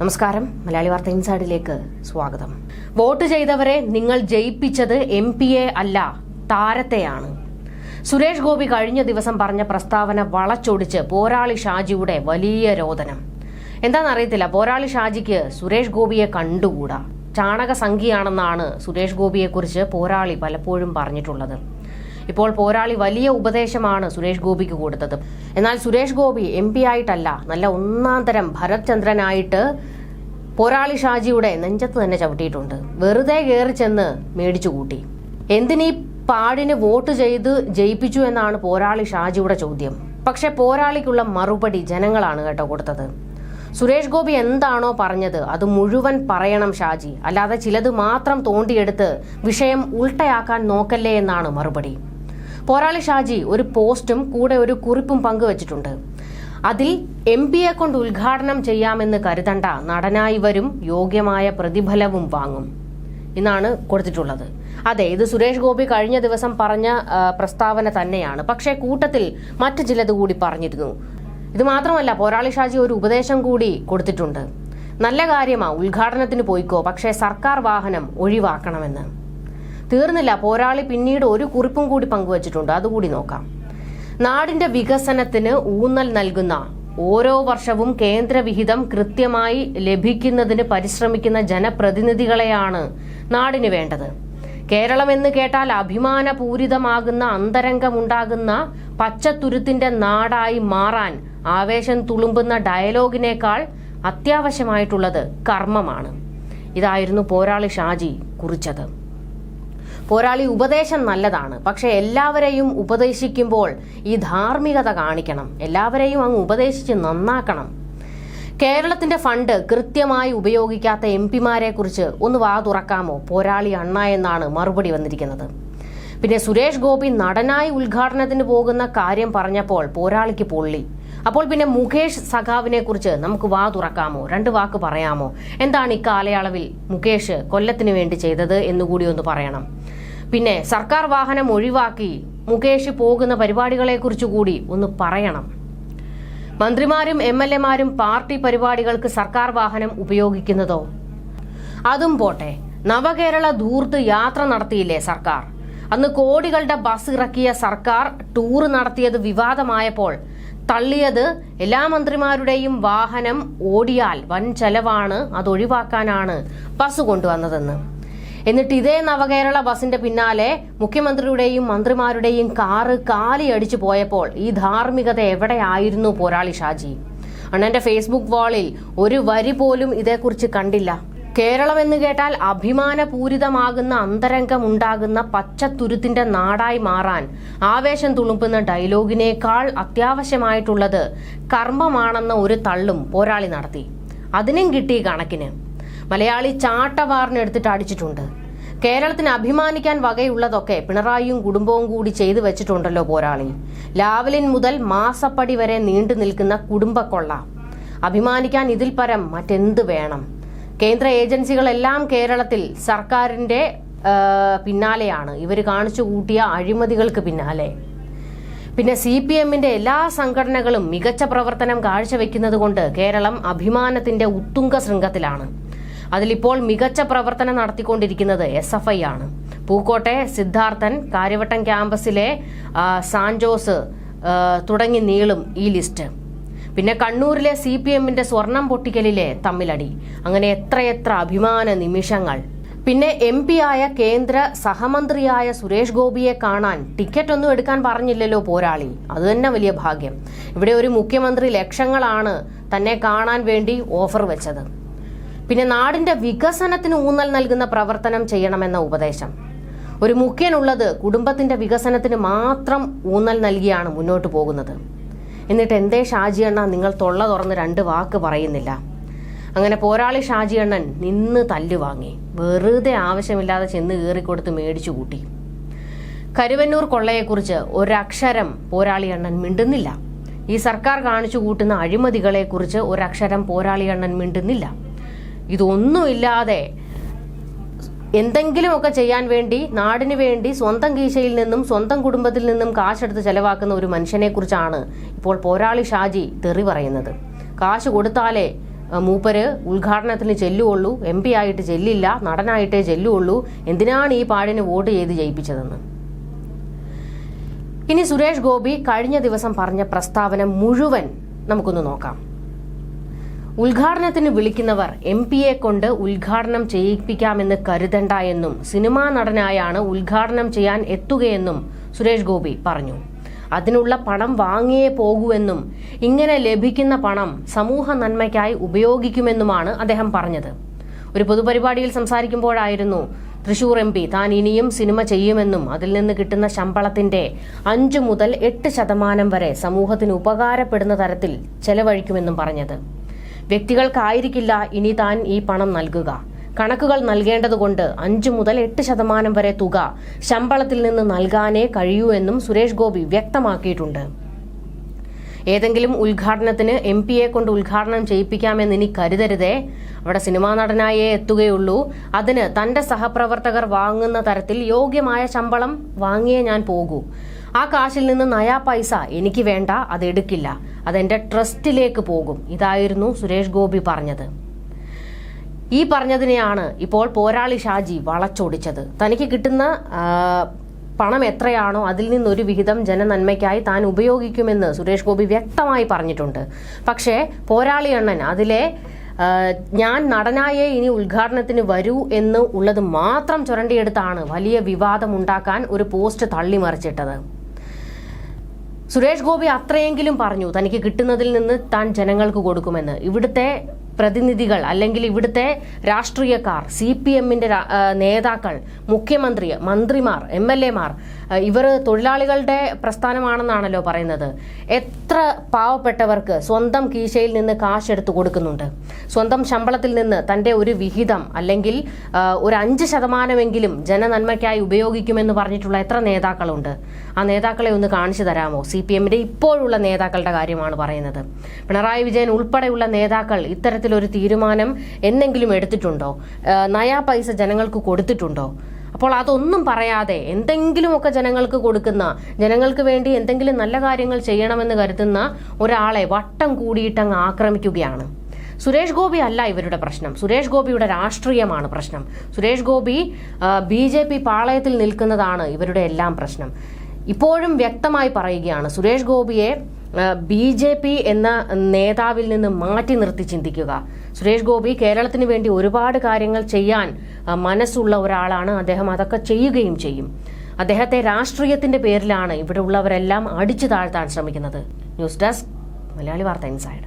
നമസ്കാരം. മലയാളി വാർത്ത ഇൻസൈഡിലേക്ക് സ്വാഗതം. വോട്ട് ചെയ്തവരെ നിങ്ങൾ ജയിപ്പിച്ചത് എം പി എ അല്ല താരത്തെയാണ്. സുരേഷ് ഗോപി കഴിഞ്ഞ ദിവസം പറഞ്ഞ പ്രസ്താവന വളച്ചൊടിച്ച് പോരാളി ഷാജിയുടെ വലിയ രോദനം. എന്താണെന്നറിയത്തില്ല പോരാളി ഷാജിക്ക് സുരേഷ് ഗോപിയെ കണ്ടുകൂടാ. ചാണക സംഖ്യയാണെന്നാണ് സുരേഷ് ഗോപിയെക്കുറിച്ച് പോരാളി പലപ്പോഴും പറഞ്ഞിട്ടുള്ളത്. ഇപ്പോൾ പോരാളി വലിയ ഉപദേശമാണ് സുരേഷ് ഗോപിക്ക് കൊടുത്തത്. എന്നാൽ സുരേഷ് ഗോപി എം പി ആയിട്ടല്ല നല്ല ഒന്നാം തരം ഭരത് ചന്ദ്രനായിട്ട് പോരാളി ഷാജിയുടെ നെഞ്ചത്ത് തന്നെ ചവിട്ടിയിട്ടുണ്ട്. വെറുതെ കയറി ചെന്ന് മേടിച്ചു കൂട്ടി. എന്തിനീ പാടിന് വോട്ട് ചെയ്ത് ജയിപ്പിച്ചു എന്നാണ് പോരാളി ഷാജിയുടെ ചോദ്യം. പക്ഷെ പോരാളിക്കുള്ള മറുപടി ജനങ്ങളാണ് കേട്ടോ കൊടുത്തത്. സുരേഷ് ഗോപി എന്താണോ പറഞ്ഞത് അത് മുഴുവൻ പറയണം ഷാജി. അല്ലാതെ ചിലത് മാത്രം തോണ്ടിയെടുത്ത് വിഷയം ഉൾട്ടയാക്കാൻ നോക്കല്ലേ എന്നാണ് മറുപടി. പോരാളി ഷാജി ഒരു പോസ്റ്റും കൂടെ ഒരു കുറിപ്പും പങ്കുവച്ചിട്ടുണ്ട്. അതിൽ എം പിയെ കൊണ്ട് ഉദ്ഘാടനം ചെയ്യാമെന്ന് കരുതണ്ട നടനായി വരും യോഗ്യമായ പ്രതിഫലവും വാങ്ങും. എന്നാണ് കൊടുത്തിട്ടുള്ളത്. അതെ ഇത് സുരേഷ് ഗോപി കഴിഞ്ഞ ദിവസം പറഞ്ഞ പ്രസ്താവന തന്നെയാണ്. പക്ഷേ കൂട്ടത്തിൽ മറ്റു ചിലത് കൂടി പറഞ്ഞിരുന്നു. ഇത് മാത്രമല്ല പോരാളി ഷാജി ഒരു ഉപദേശം കൂടി കൊടുത്തിട്ടുണ്ട്. നല്ല കാര്യമാ ഉദ്ഘാടനത്തിന് പോയിക്കോ പക്ഷേ സർക്കാർ വാഹനം ഒഴിവാക്കണമെന്ന്. തീർന്നില്ല. പോരാളി പിന്നീട് ഒരു കുറിപ്പും കൂടി പങ്കുവച്ചിട്ടുണ്ട്. അതുകൂടി നോക്കാം. നാടിന്റെ വികസനത്തിന് ഊന്നൽ നൽകുന്ന ഓരോ വർഷവും കേന്ദ്രവിഹിതം കൃത്യമായി ലഭിക്കുന്നതിന് പരിശ്രമിക്കുന്ന ജനപ്രതിനിധികളെയാണ് നാടിന് വേണ്ടത്. കേരളം എന്ന് കേട്ടാൽ അഭിമാനപൂരിതമാകുന്ന അന്തരംഗമുണ്ടാകുന്ന പച്ചത്തുരുത്തിന്റെ നാടായി മാറാൻ ആവേശം തുളുമ്പുന്ന ഡയലോഗിനേക്കാൾ അത്യാവശ്യമായിട്ടുള്ളത് കർമ്മമാണ്. ഇതായിരുന്നു പോരാളി ഷാജി കുറിച്ചത്. പോരാളി ഉപദേശം നല്ലതാണ്. പക്ഷേ എല്ലാവരെയും ഉപദേശിക്കുമ്പോൾ ഈ ധാർമ്മികത കാണിക്കണം. എല്ലാവരെയും അങ്ങ് ഉപദേശിച്ച് നന്നാക്കണം. കേരളത്തിന്റെ ഫണ്ട് കൃത്യമായി ഉപയോഗിക്കാത്ത എം പിമാരെ കുറിച്ച് ഒന്ന് വാ തുറക്കാമോ? പോരാളി അണ്ണ എന്നാണ് മറുപടി വന്നിരിക്കുന്നത്. പിന്നെ സുരേഷ് ഗോപി നടനായി ഉദ്ഘാടനത്തിന് പോകുന്ന കാര്യം പറഞ്ഞപ്പോൾ പോരാളിക്ക് പൊള്ളി. അപ്പോൾ പിന്നെ മുകേഷ് സഖാവിനെ കുറിച്ച് നമുക്ക് വാ തുറക്കാമോ? രണ്ട് വാക്ക് പറയാമോ? എന്താണ് ഇക്കാലയളവിൽ മുകേഷ് കൊല്ലത്തിന് വേണ്ടി ചെയ്തത് എന്നുകൂടി ഒന്ന് പറയണം. പിന്നെ സർക്കാർ വാഹനം ഒഴിവാക്കി മുകേഷ് പോകുന്ന പരിപാടികളെക്കുറിച്ച് കൂടി ഒന്ന് പറയണം. മന്ത്രിമാരും എം എൽ എമാരും പാർട്ടി പരിപാടികൾക്ക് സർക്കാർ വാഹനം ഉപയോഗിക്കുന്നതോ? അതും പോട്ടെ. നവകേരള ധൂർത്ത് യാത്ര നടത്തിയില്ലേ സർക്കാർ? അന്ന് കോടികളുടെ ബസ് ഇറക്കിയ സർക്കാർ ടൂർ നടത്തിയത് വിവാദമായപ്പോൾ തള്ളിയത് എല്ലാ മന്ത്രിമാരുടെയും വാഹനം ഓടിയാൽ വൻ ചെലവാണ് അത് ഒഴിവാക്കാനാണ് ബസ് കൊണ്ടുവന്നതെന്ന്. എന്നിട്ട് ഇതേ നവകേരള ബസിന്റെ പിന്നാലെ മുഖ്യമന്ത്രിയുടെയും മന്ത്രിമാരുടെയും കാറ് കാലിയടിച്ചു പോയപ്പോൾ ഈ ധാർമ്മികത എവിടെയായിരുന്നു പോരാളി ഷാജി? അണ്ണന്റെ ഫേസ്ബുക്ക് വാളിൽ ഒരു വരി പോലും ഇതേക്കുറിച്ച് കണ്ടില്ല. കേരളം എന്ന് കേട്ടാൽ അഭിമാനപൂരിതമാകുന്ന അന്തരംഗം ഉണ്ടാകുന്ന പച്ചത്തുരുത്തിന്റെ നാടായി മാറാൻ ആവേശം തുളുമ്പുന്ന ഡയലോഗിനേക്കാൾ അത്യാവശ്യമായിട്ടുള്ളത് കർമ്മമാണെന്ന ഒരു തള്ളും പോരാളി നടത്തി. അതിനും കിട്ടി കണക്കിന്. മലയാളി ചാട്ടവാറിനെടുത്തിട്ട് അടിച്ചിട്ടുണ്ട്. കേരളത്തിന് അഭിമാനിക്കാൻ വകയുള്ളതൊക്കെ പിണറായിയും കുടുംബവും കൂടി ചെയ്തു വെച്ചിട്ടുണ്ടല്ലോ പോരാളി. ലാവലിൻ മുതൽ മാസപ്പടി വരെ നീണ്ടു നിൽക്കുന്ന കുടുംബക്കൊള്ള. അഭിമാനിക്കാൻ ഇതിൽ പരം മറ്റെന്ത് വേണം? കേന്ദ്ര ഏജൻസികളെല്ലാം കേരളത്തിൽ സർക്കാരിന്റെ പിന്നാലെയാണ്. ഇവർ കാണിച്ചു കൂട്ടിയ അഴിമതികൾക്ക് പിന്നാലെ. പിന്നെ സി പി എമ്മിന്റെ എല്ലാ സംഘടനകളും മികച്ച പ്രവർത്തനം കാഴ്ചവെക്കുന്നത് കൊണ്ട് കേരളം അഭിമാനത്തിന്റെ ഉത്തുംഗ ശൃംഗത്തിലാണ് അതിലിപ്പോൾ മികച്ച പ്രവർത്തനം നടത്തിക്കൊണ്ടിരിക്കുന്നത് എസ് എഫ് ഐ ആണ്. പൂക്കോട്ടെ സിദ്ധാർത്ഥൻ കാര്യവട്ടം ക്യാമ്പസിലെ സാൻജോസ് തുടങ്ങി നീളും ഈ ലിസ്റ്റ്. പിന്നെ കണ്ണൂരിലെ സി പി എമ്മിന്റെ സ്വർണം പൊട്ടിക്കലിലെ തമ്മിലടി. അങ്ങനെ എത്രയെത്ര അഭിമാന നിമിഷങ്ങൾ. പിന്നെ എം പി ആയ കേന്ദ്ര സഹമന്ത്രിയായ സുരേഷ് ഗോപിയെ കാണാൻ ടിക്കറ്റ് ഒന്നും എടുക്കാൻ പറഞ്ഞില്ലല്ലോ പോരാളി. അത് തന്നെ വലിയ ഭാഗ്യം. ഇവിടെ ഒരു മുഖ്യമന്ത്രി ലക്ഷങ്ങളാണ് തന്നെ കാണാൻ വേണ്ടി ഓഫർ വെച്ചത്. പിന്നെ നാടിന്റെ വികസനത്തിന് ഊന്നൽ നൽകുന്ന പ്രവർത്തനം ചെയ്യണമെന്ന ഉപദേശം. ഒരു മുഖ്യനുള്ളത് കുടുംബത്തിന്റെ വികസനത്തിന് മാത്രം ഊന്നൽ നൽകിയാണ് മുന്നോട്ട് പോകുന്നത്. എന്നിട്ട് എന്തേ ഷാജി അണ്ണ നിങ്ങൾ തൊള്ള തുറന്ന് രണ്ട് വാക്ക് പറയുന്നില്ല. അങ്ങനെ പോരാളി ഷാജി അണ്ണൻ നിന്ന് തല്ലു വാങ്ങി. വെറുതെ ആവശ്യമില്ലാതെ ചെന്ന് കയറിക്കൊടുത്ത് മേടിച്ചു കൂട്ടി. കരുവന്നൂർ കൊള്ളയെക്കുറിച്ച് ഒരക്ഷരം പോരാളി അണ്ണൻ മിണ്ടുന്നില്ല. ഈ സർക്കാർ കാണിച്ചു കൂട്ടുന്ന അഴിമതികളെക്കുറിച്ച് ഒരക്ഷരം പോരാളി അണ്ണൻ മിണ്ടുന്നില്ല. ഇതൊന്നുമില്ലാതെ എന്തെങ്കിലുമൊക്കെ ചെയ്യാൻ വേണ്ടി നാടിന് വേണ്ടി സ്വന്തം കീശയിൽ നിന്നും സ്വന്തം കുടുംബത്തിൽ നിന്നും കാശെടുത്ത് ചെലവാക്കുന്ന ഒരു മനുഷ്യനെ കുറിച്ചാണ് ഇപ്പോൾ പോരാളി ഷാജി തെറി പറയുന്നത്. കാശ് കൊടുത്താലേ മൂപ്പര് ഉദ്ഘാടനത്തിന് ചെല്ലുള്ളൂ എം പി ആയിട്ട് ചെല്ലില്ല നടനായിട്ടേ ചെല്ലുള്ളൂ എന്തിനാണ് ഈ പാടിന് വോട്ട് ചെയ്ത് ജയിപ്പിച്ചതെന്ന്? ഇനി സുരേഷ് ഗോപി കഴിഞ്ഞ ദിവസം പറഞ്ഞ പ്രസ്താവന മുഴുവൻ നമുക്കൊന്ന് നോക്കാം. ഉദ്ഘാടനത്തിന് വിളിക്കുന്നവർ എം പിയെ കൊണ്ട് ഉദ്ഘാടനം ചെയ്യിപ്പിക്കാമെന്ന് കരുതണ്ട എന്നും സിനിമാ നടനായാണ് ഉദ്ഘാടനം ചെയ്യാൻ എത്തുകയെന്നും സുരേഷ് ഗോപി പറഞ്ഞു. അതിനുള്ള പണം വാങ്ങിയേ പോകൂവെന്നും ഇങ്ങനെ ലഭിക്കുന്ന പണം സമൂഹ നന്മയ്ക്കായി ഉപയോഗിക്കുമെന്നുമാണ് അദ്ദേഹം പറഞ്ഞത്. ഒരു പൊതുപരിപാടിയിൽ സംസാരിക്കുമ്പോഴായിരുന്നു തൃശൂർ എം പി താൻ ഇനിയും സിനിമ ചെയ്യുമെന്നും അതിൽ നിന്ന് കിട്ടുന്ന ശമ്പളത്തിന്റെ അഞ്ചു മുതൽ എട്ട് ശതമാനം വരെ സമൂഹത്തിന് ഉപകാരപ്പെടുന്ന തരത്തിൽ ചെലവഴിക്കുമെന്നും പറഞ്ഞത്. വ്യക്തികൾക്കായിരിക്കില്ല ഇനി താൻ ഈ പണം നൽകുക. കണക്കുകൾ നൽകേണ്ടതുകൊണ്ട് അഞ്ചു മുതൽ എട്ട് ശതമാനം വരെ തുക ശമ്പളത്തിൽ നിന്ന് നൽകാനേ കഴിയൂ എന്നും സുരേഷ് ഗോപി വ്യക്തമാക്കിയിട്ടുണ്ട്. ഏതെങ്കിലും ഉദ്ഘാടനത്തിന് എം പിയെ കൊണ്ട് ഉദ്ഘാടനം ചെയ്യിപ്പിക്കാമെന്ന് ഇനി കരുതരുതേ. അവിടെ സിനിമാ നടനായേ എത്തുകയുള്ളൂ. അതിന് തന്റെ സഹപ്രവർത്തകർ വാങ്ങുന്ന തരത്തിൽ യോഗ്യമായ ശമ്പളം വാങ്ങിയേ ഞാൻ പോകൂ. ആ കാശിൽ നിന്ന് നയാ പൈസ എനിക്ക് വേണ്ട അത് എടുക്കില്ല. അതെന്റെ ട്രസ്റ്റിലേക്ക് പോകും. ഇതായിരുന്നു സുരേഷ് ഗോപി പറഞ്ഞത്. ഈ പറഞ്ഞതിനെയാണ് ഇപ്പോൾ പോരാളി ഷാജി വളച്ചൊടിച്ചത്. തനിക്ക് കിട്ടുന്ന പണം എത്രയാണോ അതിൽ നിന്നൊരു വിഹിതം ജനനന്മയ്ക്കായി താൻ ഉപയോഗിക്കുമെന്ന് സുരേഷ് ഗോപി വ്യക്തമായി പറഞ്ഞിട്ടുണ്ട്. പക്ഷേ പോരാളി അണ്ണൻ അതിലെ ഞാൻ നടനായേ ഇനി ഉദ്ഘാടനത്തിന് വരൂ എന്ന് ഉള്ളത് മാത്രം ചുരണ്ടിയെടുത്താണ് വലിയ വിവാദം ഉണ്ടാക്കാൻ ഒരു പോസ്റ്റ് തള്ളിമറിച്ചിട്ടത്. സുരേഷ് ഗോപി അത്രയെങ്കിലും പറഞ്ഞു തനിക്ക് കിട്ടുന്നതിൽ നിന്ന് താൻ ജനങ്ങൾക്ക് കൊടുക്കുമെന്ന്. ഇവിടുത്തെ പ്രതിനിധികൾ അല്ലെങ്കിൽ ഇവിടുത്തെ രാഷ്ട്രീയക്കാർ സി പി എമ്മിന്റെ നേതാക്കൾ മുഖ്യമന്ത്രി മന്ത്രിമാർ എം എൽ എമാർ ഇവർ തൊഴിലാളികളുടെ പ്രസ്ഥാനമാണെന്നാണല്ലോ പറയുന്നത്. എത്ര പാവപ്പെട്ടവർക്ക് സ്വന്തം കീശയിൽ നിന്ന് കാശ് എടുത്തു കൊടുക്കുന്നുണ്ട്. സ്വന്തം ശമ്പളത്തിൽ നിന്ന് തന്റെ ഒരു വിഹിതം അല്ലെങ്കിൽ ഒരു അഞ്ച് ശതമാനമെങ്കിലും ജനനന്മയ്ക്കായി ഉപയോഗിക്കുമെന്ന് പറഞ്ഞിട്ടുള്ള എത്ര നേതാക്കളുണ്ട്? ആ നേതാക്കളെ ഒന്ന് കാണിച്ചു തരാമോ? സി പി എമ്മിന്റെ ഇപ്പോഴുള്ള നേതാക്കളുടെ കാര്യമാണ് പറയുന്നത്. പിണറായി വിജയൻ ഉൾപ്പെടെയുള്ള നേതാക്കൾ ഇത്തരത്തിലൊരു തീരുമാനം എന്നെങ്കിലും എടുത്തിട്ടുണ്ടോ? നയാ പൈസ ജനങ്ങൾക്ക് കൊടുത്തിട്ടുണ്ടോ? അപ്പോൾ അതൊന്നും പറയാതെ എന്തെങ്കിലുമൊക്കെ ജനങ്ങൾക്ക് കൊടുക്കുന്ന ജനങ്ങൾക്ക് വേണ്ടി എന്തെങ്കിലും നല്ല കാര്യങ്ങൾ ചെയ്യണമെന്ന് കരുതുന്ന ഒരാളെ വട്ടം കൂടിയിട്ടങ്ങ് ആക്രമിക്കുകയാണ്. സുരേഷ് ഗോപി അല്ല ഇവരുടെ പ്രശ്നം. സുരേഷ് ഗോപിയുടെ രാഷ്ട്രീയമാണ് പ്രശ്നം. Suresh Gopi B J P പാളയത്തിൽ നിൽക്കുന്നതാണ് ഇവരുടെ എല്ലാം പ്രശ്നം. ഇപ്പോഴും വ്യക്തമായി പറയുകയാണ് സുരേഷ് ഗോപിയെ ബി ജെ പി എന്ന നേതാവിൽ നിന്ന് മാറ്റി നിർത്തി ചിന്തിക്കുക. സുരേഷ് ഗോപി കേരളത്തിന് വേണ്ടി ഒരുപാട് കാര്യങ്ങൾ ചെയ്യാൻ മനസ്സുള്ള ഒരാളാണ്. അദ്ദേഹം അതൊക്കെ ചെയ്യുകയും ചെയ്യും. അദ്ദേഹത്തെ രാഷ്ട്രീയത്തിന്റെ പേരിലാണ് ഇവിടെ ഉള്ളവരെല്ലാം അടിച്ചു താഴ്ത്താൻ ശ്രമിക്കുന്നത്. ന്യൂസ് ഡെസ്ക് മലയാളി വാർത്ത ഇൻസൈഡ്.